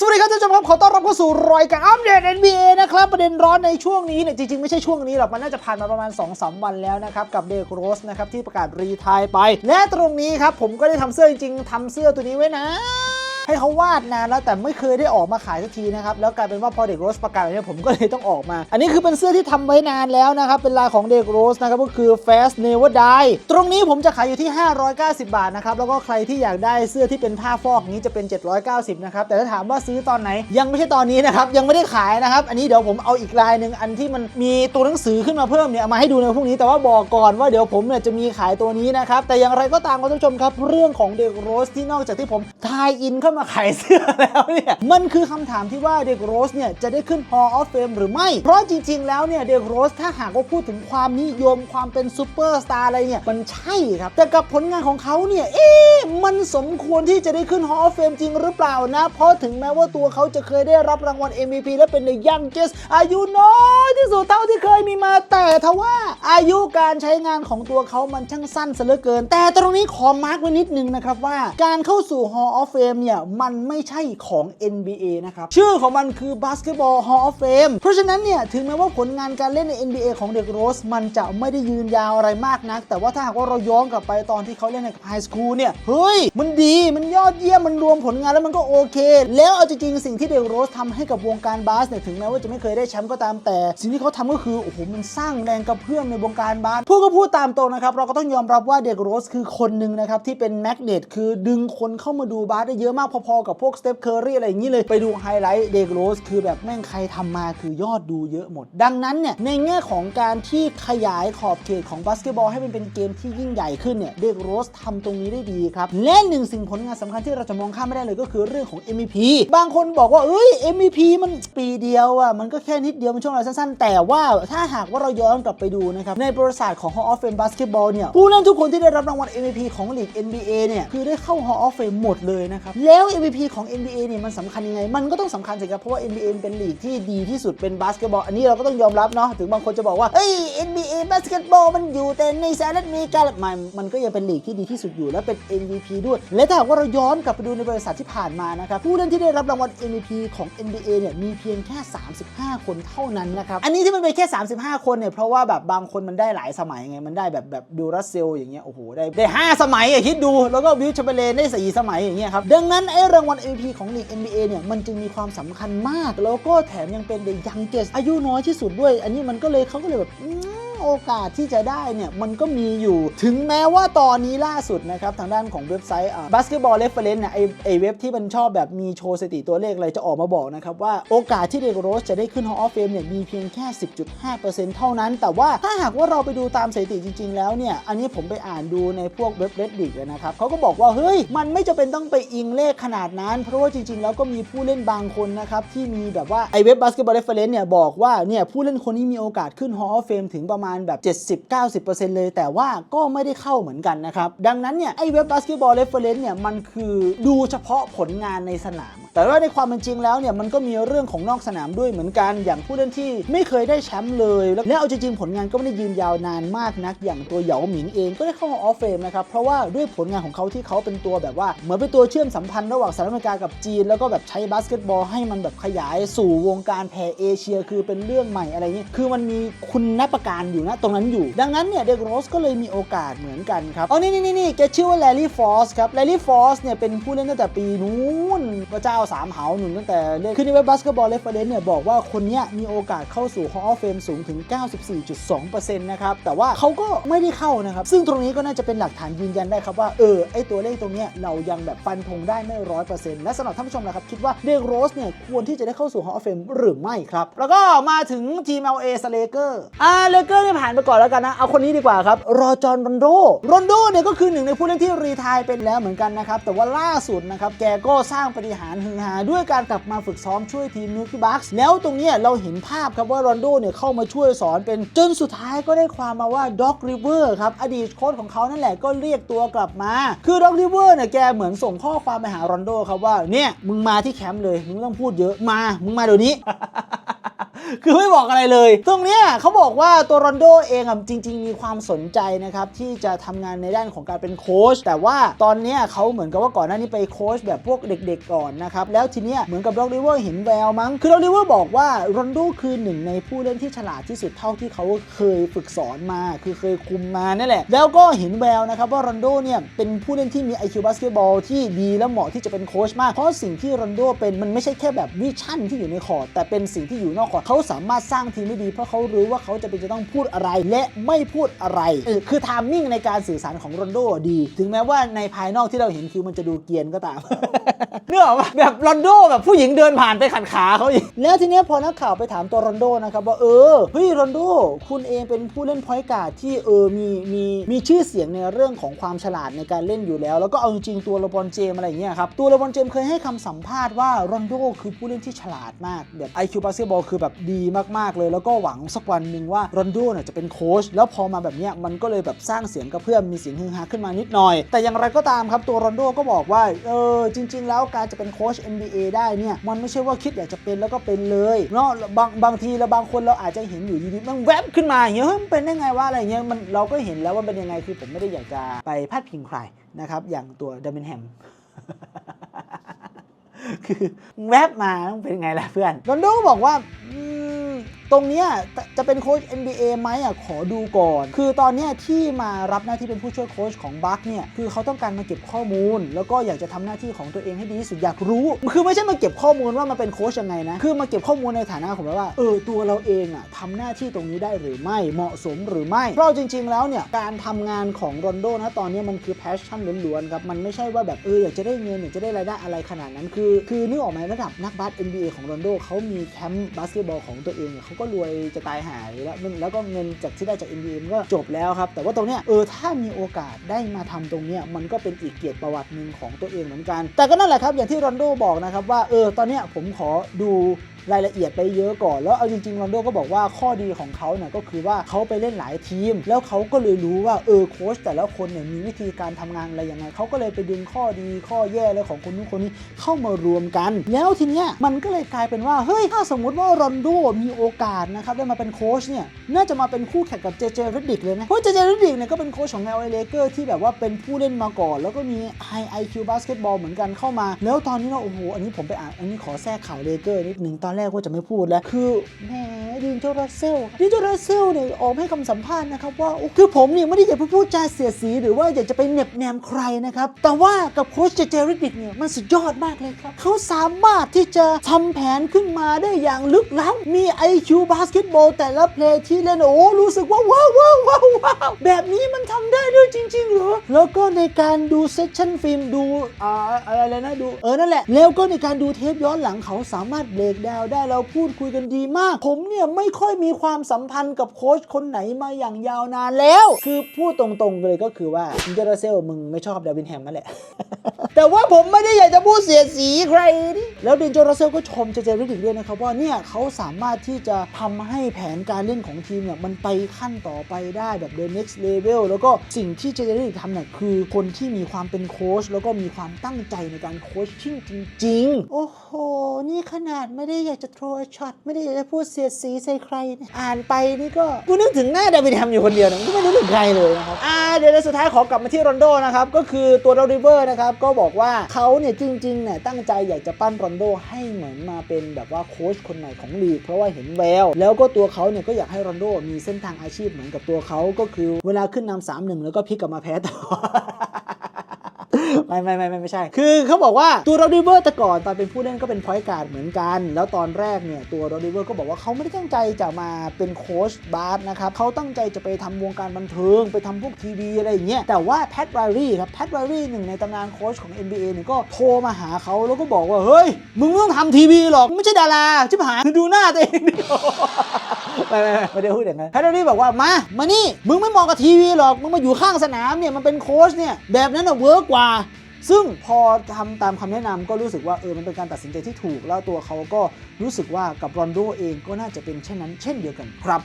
สวัสดีครับท่านผู้ชมครับขอต้อนรับเข้าสู่รายการอัปเดต NBA นะครับประเด็นร้อนในช่วงนี้เนี่ยจริง ๆ ไม่ใช่ช่วงนี้หรอก มันน่าจะผ่านมาประมาณ 2-3วันแล้วนะครับกับเดกโรสนะครับที่ประกาศรีทายไป และตรงนี้ครับผมก็ได้ทำเสื้อจริงๆทำเสื้อตัวนี้ไว้นะ ให้เขาวาดนานแล้วแต่ไม่เคยได้ออกมาขายสักทีนะครับแล้วกลายเป็นว่าพอเด็กโรสประกาศแบบนี้ผมก็เลยต้องออกมา อันนี้คือเป็นเสื้อที่ทำไว้นานแล้วนะครับเป็นลายของเด็กโรสนะครับก็คือ Fast Never Die ตรงนี้ผมจะขายอยู่ที่ 590 บาทนะครับแล้วก็ใครที่อยากได้เสื้อที่เป็นผ้าฟอกนี้จะเป็น 790นะครับแต่ถ้าถามว่าซื้อตอนไหน ยังไม่ใช่ตอนนี้นะครับยังไม่ได้ขายนะครับอันนี้เดี๋ยวผมเอาอีกลายหนึ่งอันที่มันมีตัวหนังสือขึ้นมาเพิ่มเนี่ยมาให้ดูในพรุ่งนี้แต่ว่าบอกก่อนว่าเดี๋ยวผมเนี่ยจะมีขายตัวนี้นะครับแต่อย่างไรก็ตามคุณผู้ชมครับ เรื่องของเด็กโรสที่นอกจากที่ผมทายอินเข้ามาขายเสื้อแล้วเนี่ย มันคือคำถามที่ว่าเด็กโรสเนี่ยจะได้ขึ้น Hall of Fame หรือไม่ เพราะจริง ๆ แล้วเนี่ยเด็กโรสถ้าหากว่าพูดถึงความนิยมความเป็นซูเปอร์สตาร์อะไรเนี่ย มันใช่ครับ แต่กับผลงานของเขาเนี่ย เอ๊ะมันสมควรที่จะได้ขึ้น Hall of Fame จริงหรือเปล่านะ เพราะถึงแม้ว่าตัวเขาจะเคยได้รับรางวัล MVP และเป็น The Youngest อายุน้อยที่สุดเท่าที่เคยมีมาแต่ทว่าอายุการใช้งานของตัวเขามันช่างสั้นซะเหลือเกิน แต่ตรงนี้ขอมาร์กไว้นิดนึงนะครับว่าการเข้าสู่ Hall of Fame เนี่ยมันไม่ใช่ของ NBA นะครับ ชื่อของมันคือ Basketball Hall of Fame เพราะฉะนั้นเนี่ย ถึงแม้ว่าผลงานการเล่นใน NBA ของเด็กโรส มันจะไม่ได้ยืนยาวอะไรมากนัก แต่ว่าถ้าหากว่าเราย้อนกลับไปตอนที่เขาเล่นในไฮสคูลเนี่ย เฮ้ย มันดี มันยอดเยี่ยม มันรวมผลงานแล้วมันก็โอเค แล้วเอาจริงๆสิ่งที่เด็กโรสทำให้กับวงการบาสเนี่ย ถึงแม้ว่าจะไม่เคยได้แชมป์ก็ตามแต่ สิ่งที่เขาทำก็คือ โอ้โห มันสร้างแรงกระเพื่อมในวงการบาส พูดก็พูดตามตรงนะครับ เราก็ต้องยอมรับว่าเด็กโรสคือคนหนึ่งนะครับที่เป็นแมกเนตคือดึงคนเข้ามาดูบาสได้เยอะมากพอๆกับพวกสเตปเคอร์รีอะไรอย่างนี้เลย ไปดูไฮไลท์เด็กโรสคือแบบแม่งใครทำมาคือยอดดูเยอะหมด ดังนั้นเนี่ยในแง่ของการที่ขยายขอบเขตของบาสเกตบอลให้มันเป็นเกมที่ยิ่งใหญ่ขึ้นเนี่ยเด็กโรสทำตรงนี้ได้ดีครับ และหนึ่งสิ่งผลงานสำคัญที่เราจะมองข้ามไม่ได้เลยก็คือเรื่องของ MVP บางคนบอกว่าเอ้ย MVP มันปีเดียวอะมันก็แค่นิดเดียวมันช่วงเวลาสั้นๆ แต่ว่าถ้าหากว่าเราย้อนกลับไปดูนะครับในประวัติศาสตร์ของ Hall of Fame Basketball เนี่ยผู้เล่นทุกคนที่ได้รับรางวัล MVP ของลีก NBA เนี่ยคือได้เข้า Hall of Fame หมดเลยนะครับแล้ว MVP ของ NBA เนี่ยมันสำคัญยังไง มันก็ต้องสำคัญสิครับ เพราะว่า NBA เป็นลีกที่ดีที่สุดเป็นบาสเกตบอล อันนี้เราก็ต้องยอมรับเนาะ ถึงบางคนจะบอกว่าเอ้ย NBA บาสเกตบอลมันอยู่แต่ในสหรัฐอเมริกามันมันก็ยังเป็นลีกที่ดีที่สุดอยู่ และเป็น MVP ด้วย และถ้าหากว่าเราย้อนกลับไปดูในบริษัทที่ผ่านมานะครับ ผู้เล่นที่ได้รับรางวัล MVP ของ NBA เนี่ยมีเพียงแค่ 35 คนเท่านั้นนะครับ อันนี้ที่มันเป็นแค่ 35 คนเนี่ย เพราะว่าแบบบางคนมันได้หลายสมัยไง มันได้แบบแบบบิลรัสเซลอย่างเงี้ย โอ้โห ได้ได้ห้าสมัยอะคิดดู แล้วก็วิลชเบเลนได้สี่สมัยอย่างเงี้ยครับ ดังนั้นไอ้รางวัล MVP ของลีก NBA เนี่ยมันจึงมีความสำคัญมาก แล้วก็แถมยังเป็นเด็กยังเกสอายุน้อยที่สุดด้วย อันนี้มันก็เลยเขาก็เลยแบบโอกาสที่จะได้เนี่ยมันก็มีอยู่ถึงแม้ว่าตอนนี้ล่าสุดนะครับ ทางด้านของเว็บไซต์อ่า basketball reference เนี่ยไอไอเว็บที่มันชอบแบบมีโชว์สถิติตัวเลขอะไรจะออกมาบอกนะครับ ว่าโอกาสที่เดกโรสจะได้ขึ้น Hall of Fame เนี่ยมีเพียงแค่ 10.5%เท่านั้น แต่ว่าถ้าหากว่าเราไปดูตามสถิติจริง ๆ แล้วเนี่ย อันนี้ผมไปอ่านดูในพวกเว็บ Reddit นะครับเขาก็บอกว่าเฮ้ยมันไม่จะเป็นต้องไปอิงเลขขนาดนั้น เพราะว่าจริง ๆ แล้วก็มีผู้เล่นบางคนนะครับที่มีแบบว่าไอเว็บ basketball reference เนี่ยบอกว่าเนี่ยผู้เล่นคนนี้มีโอกาสขึ้น Hall of Fame ถึงประมาณแบบ 70-90%เลย แต่ว่าก็ไม่ได้เข้าเหมือนกันนะครับ ดังนั้นเนี่ยไอเว็บ basketball reference เนี่ยมันคือดูเฉพาะผลงานในสนาม แต่ว่าในความเป็นจริงแล้วเนี่ยมันก็มีเรื่องของนอกสนามด้วยเหมือนกัน อย่างผู้เล่นที่ไม่เคยได้แชมป์เลย แล้วเอาจริงๆผลงานก็ไม่ได้ยืนยาวนานมากนัก อย่างตัวเหยาหมิงเองก็ได้เข้า Hall of Fame นะครับเพราะว่าด้วยผลงานของเขาที่เขาเป็นตัวแบบว่า เหมือนเป็นตัวเชื่อมสัมพันธ์ระหว่างสหรัฐอเมริกากับจีน แล้วก็แบบใช้บาสเกตบอลให้มันแบบขยายสู่วงการแผ่เอเชีย คือเป็นเรื่องใหม่อะไรเงี้ยคือมันมีคุณนับประการอยู่นะตรงนั้นอยู่ ดังนั้นเนี่ยเดกโรสก็เลยมีโอกาสเหมือนกันครับอ๋อนี่นี่นี่แกชื่อว่าแลลี่ฟอสครับแลลี่ฟอสเนี่ยเป็นผู้เล่นตั้งแต่ปีนู้นพระเจ้าสามเหาหนุนตั้งแต่เล่นคือในเว็บบาสเกตบอลเรฟเฟอเรนซ์เนี่ยบอกว่าคนเนี้ยมีโอกาสเข้าสู่ Hall of Fame สูงถึง 94.2%นะครับ แต่ว่าเขาก็ไม่ได้เข้านะครับ ซึ่งตรงนี้ก็น่าจะเป็นหลักฐานยืนยันได้ครับว่า เออ ไอตัวเลขตรงเนี้ยเรายังแบบฟันธงได้ไม่ร้อยเปอร์เซ็นต์และสำหรับท่านผู้ชมนะครับ คิดว่าเดกโรสเนี่ยควรที่จะได้เข้าสู่ Hall of Fame หรือไม่ครับ แล้วก็มาถึงทีม LA สเลเกอร์อ่าเลเกอร์เนี่ยผ่านไปก่อนแล้วกันนะ เอาคนนี้ดีกว่าครับ รอจอนรอนโดรอนโดเนี่ยก็คือหนึ่งในผู้เล่นที่รีทายเป็นแล้วเหมือนกันนะครับแต่ว่าล่าสุดนะครับแกก็สร้างปฏิหารฮือฮาด้วยการกลับมาฝึกซ้อมช่วยทีมมิลกี้บัคส์แล้วตรงนี้เราเห็นภาพครับว่ารอนโดเนี่ยเข้ามาช่วยสอนเป็นจนสุดท้ายก็ได้ความมาว่าด็อกริเวอร์ครับอดีตโค้ชของเขานั่นแหละก็เรียกตัวกลับมา คือด็อกริเวอร์เนี่ยแกเหมือนส่งข้อความไปหารอนโดครับว่าเนี่ยมึงมาที่แคมป์เลยมึงต้องพูดเยอะมา มึงมาเดี๋ยวนี้ คือไม่บอกอะไรเลย ตรงเนี้ยเขาบอกว่าตัวรอนโดเองอะจริง ๆ มีความสนใจนะครับที่จะทำงานในด้านของการเป็นโค้ชแต่ว่าตอนเนี้ยเขาเหมือนกับว่าก่อนหน้านี้ไปโค้ชแบบพวกเด็ก ๆ ก่อนนะครับแล้วทีเนี้ยเหมือนกับด็อกริเวอร์เห็นแววมั้งคือด็อกริเวอร์บอกว่ารอนโดคือหนึ่งในผู้เล่นที่ฉลาดที่สุดเท่าที่เขาเคยฝึกสอนมา คือเคยคุมมานั่นแหละ แล้วก็เห็นแววนะครับว่ารอนโดเนี่ยเป็นผู้เล่นที่มี IQ บาสเกตบอลที่ดีและเหมาะที่จะเป็นโค้ชมากเพราะสิ่งที่รอนโดเป็นมันไม่ใช่แค่แบบวิชั่นที่อยู่ในคอร์ตแต่เป็นสิ่งที่อยู่นอกคอร์ตเขาาสามารถสร้างทีมได้ดี เพราะเขารู้ว่าเขาจะเป็นจะต้องพูดอะไรและไม่พูดอะไรคือทามมิ่งในการสื่อสารของรอนโดดี ถึงแม้ว่าในภายนอกที่เราเห็นคือมันจะดูเกียนก็ตามเนื้ออกปะแบบรอนโดแบบผู้หญิงเดินผ่านไปขัดขาเขาอีกแล้วทีนี้พอนักข่าวไปถามตัวรอนโดนะครับว่าเออเฮ้ยรอนโดคุณเองเป็นผู้เล่นพอยต์การ์ดที่เออมีมีมีชื่อเสียงในเรื่องของความฉลาดในการเล่นอยู่แล้ว แล้วก็เอาจริงๆตัวเลบอนเจมอะไรอย่างเงี้ยครับตัวเลบอนเจมเคยให้คำสัมภาษณ์ว่ารอนโดคือผู้เล่นที่ฉลาดมากแบบ IQ บาสเกตบอลคือแบบดีมากๆเลย แล้วก็หวังสักวันหนึ่งว่ารอนโดเนี่ยจะเป็นโค้ชแล้วพอมาแบบเนี้ยมันก็เลยแบบสร้างเสียงกระเพื่อมมีเสียงฮือฮาขึ้นมานิดหน่อย แต่อย่างไรก็ตามครับตัวรอนโดก็บอกว่าเออจริง ๆ แล้วการจะเป็นโค้ช NBA ได้เนี่ยมันไม่ใช่ว่าคิดอยากจะเป็นแล้วก็เป็นเลยเนาะบางบางทีเราบางคนเราอาจจะเห็นอยู่ดีๆมันแวบขึ้นมาอย่างเงี้ยเฮ้ยมันเป็นได้ไงวะอะไรเงี้ยมันเราก็เห็นแล้วว่าเป็นยังไงคือผมไม่ได้อยากจะไปพาดพิงใครนะครับอย่างตัวดัมเบนแฮมคือแวบมาต้องเป็นไงล่ะเพื่อนโรนโดก็บอกว่า ตรงเนี้ยจะเป็นโค้ช NBA ไหมอะขอดูก่อน คือตอนเนี้ยที่มารับหน้าที่เป็นผู้ช่วยโค้ชของบัคเนี่ยคือเขาต้องการมาเก็บข้อมูล แล้วก็อยากจะทำหน้าที่ของตัวเองให้ดีที่สุดอยากรู้ คือไม่ใช่มาเก็บข้อมูลว่ามาเป็นโค้ชยังไงนะ คือมาเก็บข้อมูลในฐานะของว่าเออตัวเราเองอะทำหน้าที่ตรงนี้ได้หรือไม่เหมาะสมหรือไม่เพราะจริง ๆ แล้วเนี่ยการทำงานของโรนโดนะตอนนี้มันคือแพชชั่นล้วนๆครับมันไม่ใช่ว่าแบบเอออยากจะได้เงินอยากจะได้รายได้อะไรขนาดนั้น คือ คือนึกออกไหมระดับนักบาส NBA ของโรนโดเขามีแคมป์บาสเกตบอลของตัวเองเขาก็รวยจะตายหายแล้วแล้วก็เงินจากที่ได้จาก NBA ก็จบแล้วครับ แต่ว่าตรงเนี้ยเออถ้ามีโอกาสได้มาทำตรงเนี้ยมันก็เป็นอีกเกียรติประวัติหนึ่งของตัวเองเหมือนกัน แต่ก็นั่นแหละครับอย่างที่รอนโดบอกนะครับว่าเออตอนเนี้ยผมขอดู รายละเอียดไปเยอะก่อน แล้วเอาจริงๆโรนโดก็บอกว่าข้อดีของเขาเนี่ยก็คือว่าเขาไปเล่นหลายทีม แล้วเขาก็เลยรู้ว่าเออโค้ชแต่ละคนเนี่ยมีวิธีการทำงานอะไรยังไงเขาก็เลยไปดึงข้อดีข้อแย่แล้วของคนนู้นคนนี้เข้ามารวมกัน แล้วทีเนี้ยมันก็เลยกลายเป็นว่าเฮ้ยถ้าสมมติว่าโรนโดมีโอกาสนะครับได้มาเป็นโค้ชเนี่ยน่าจะมาเป็นคู่แข่งกับเจเจเรดดิกเลยนะเพราะเจเจเรดดิกเนี่ยก็เป็นโค้ชของ LA Lakers ที่แบบว่าเป็นผู้เล่นมาก่อน แล้วก็มี High IQ Basketball เหมือนกันเข้ามา แล้วตอนนี้เราโอ้โหอันนี้ผมไปอ่านอันนี้ขอแทรกข่าวเลเกอร์นิดนึงตอนแรกว่าจะไม่พูดแล้ว คือแหมดินโจรัสเซลดินโจรัสเซลเนี่ยออกให้คำสัมภาษณ์นะครับว่าคือผมเนี่ยไม่ได้อยากไปพูดจาเสียสี หรือว่าอยากจะไปเน็บแนมใครนะครับ แต่ว่ากับโค้ชเจเจริดิกเนี่ยมันสุดยอดมากเลยครับเขาสามารถที่จะทำแผนขึ้นมาได้อย่างลึกล้ำมี IQ บาสเกตบอลแต่ละเพลย์ที่เล่นโอ้รู้สึกว่าว้าวว้าวว้าวแบบนี้มันทำได้ด้วยจริงๆเหรอแล้วก็ในการดูเซสชั่นฟิล์มดูอ่าอะไรนะดูเออนั่นแหละแล้วก็ในการดูเทปย้อนหลังเขาสามารถเบรกดาวได้เราพูดคุยกันดีมาก ผมเนี่ยไม่ค่อยมีความสัมพันธ์กับโค้ชคนไหนมาอย่างยาวนานแล้ว คือพูดตรงๆเลยก็คือว่าอินเจอร์เซลมึงไม่ชอบดาวินแฮมนั่นแหละ แต่ว่าผมไม่ได้อยากจะพูดเสียสีใครนี่แล้วเดนโจรัสเซลก็ชมเจเจริดิกด้วยนะครับว่าเนี่ยเขาสามารถที่จะทำให้แผนการเล่นของทีมเนี่ยมันไปขั้นต่อไปได้แบบ the next level แล้วก็สิ่งที่เจเจริดิกทำเนี่ยคือคนที่มีความเป็นโค้ชแล้วก็มีความตั้งใจในการโค้ชชิ่งจริง ๆ โอ้โห นี่ขนาดไม่ได้อยากจะโทรช็อตไม่ได้อยากจะพูดเสียดสีใส่ใครเนี่ยอ่านไปนี่ก็กูนึกถึงหน้าเดวิดแฮมอยู่คนเดียวนะกูไม่รู้ถึงใครเลยนะครับอ่าเดี๋ยวในสุดท้ายขอกลับมาที่โรนโดนะครับก็คือตัวโรดิเวอร์นะครับก็บอกว่าเขาเนี่ยจริงๆเนี่ยตั้งใจอยากจะปั้นโรนโดให้เหมือนมาเป็นแบบว่าโค้ชคนใหม่ของลีกเพราะว่าเห็นแววแล้วก็ตัวเขาเนี่ยก็อยากให้โรนโดมีเส้นทางอาชีพเหมือนกับตัวเขาก็คือเวลาขึ้นนำสามหนึ่งแล้วก็พลิกกลับมาแพ้ต่อ ไม่ไม่ไม่ไม่ไม่ใช่ คือเขาบอกว่าตัวโรดิเวอร์แต่ก่อนตอนเป็นผู้เล่นก็เป็นพอยต์การ์ดเหมือนกัน แล้วตอนแรกเนี่ยตัวโรดิเวอร์ก็บอกว่าเขาไม่ได้ตั้งใจจะมาเป็นโค้ชบาสนะครับเขาตั้งใจจะไปทำวงการบันเทิงไปทำพวกทีวีอะไรอย่างเงี้ยแต่ว่าแพทไรรี่ครับแพทไรรี่หนึ่งในตำนานโค้ชของ NBA เนี่ยก็โทรมาหาเขาแล้วก็บอกว่าเฮ้ยมึงไม่ต้องทำทีวีหรอกไม่ใช่ดาราชิบหายดูหน้าตัวเองดิ ไม่ไม่ไม่ได้พูดอย่างนั้นแพทไรรี่บอกว่ามามานี่มึงไม่มองกับทีวีหรอกมึงมาอยู่ข้างสนามเนี่ยมันเป็นโค้ชเนี่ยแบบนั้นอะเวิร์กกว่าซึ่งพอทำตามคำแนะนำก็รู้สึกว่าเออมันเป็นการตัดสินใจที่ถูก แล้วตัวเขาก็รู้สึกว่ากับรอนโดเองก็น่าจะเป็นเช่นนั้น เช่นเดียวกันครับ